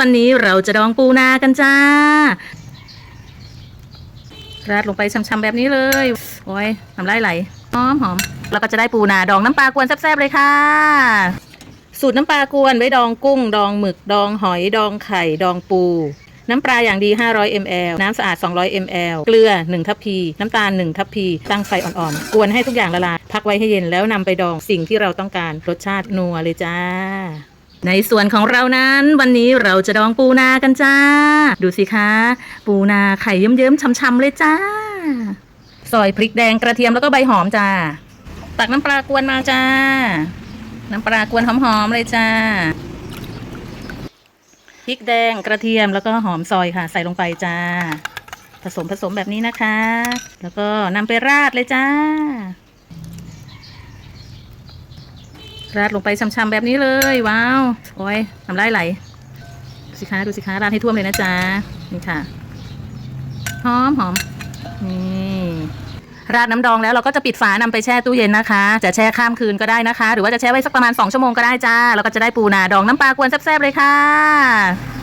วันนี้เราจะดองปูนากันจ้า ราดลงไปช้ำๆแบบนี้เลย โอ้ยน้ำลายไหลหอมหอมแล้วก็จะได้ปูนาดองน้ำปลากวนแซ่บๆเลยค่ะ สูตรน้ำปลากวนไว้ดองกุ้ง ดองหมึก ดองหอย ดองไข่ ดองปู น้ำปลาอย่างดี 500 ml น้ำสะอาด 200 ml เกลือ 1 ทัพพี น้ำตาล 1 ทัพพี ตั้งไฟอ่อนๆ กวนให้ทุกอย่างละลาย พักไว้ให้เย็นแล้วนำไปดองสิ่งที่เราต้องการ รสชาตินัวเลยจ้า ในส่วนของเรานั้นวันนี้เราจะดองปูนากันจ้า ดูสิคะ ปูนาไข่เยิ้มๆช่ำๆเลยจ้าซอยพริกแดงกระเทียมแล้วก็ใบหอมจ้า ตักน้ำปลากวนมาจ้า น้ำปลากวนหอมๆเลยจ้าพริกแดงกระเทียมแล้วก็หอมซอยค่ะ ใส่ลงไปจ้า ผสมผสมแบบนี้นะคะ แล้วก็นำไปราดเลยจ้า ราดลงไปช้ำๆแบบนี้เลย ว้าว โอ้ยน้ำลายไหลดูสิคะดูสิคะราดให้ท่วมเลยนะจ๊ะนี่ค่ะหอมหอมนี่ราดน้ำดองแล้วเราก็จะปิดฝานำไปแช่ตู้เย็นนะคะ จะแช่ข้ามคืนก็ได้นะคะ หรือว่าจะแช่ไว้สักประมาณ 2 ชั่วโมงก็ได้จ้า แล้วก็จะได้ปูนาดองน้ำปลากวนแซ่บๆเลยค่ะ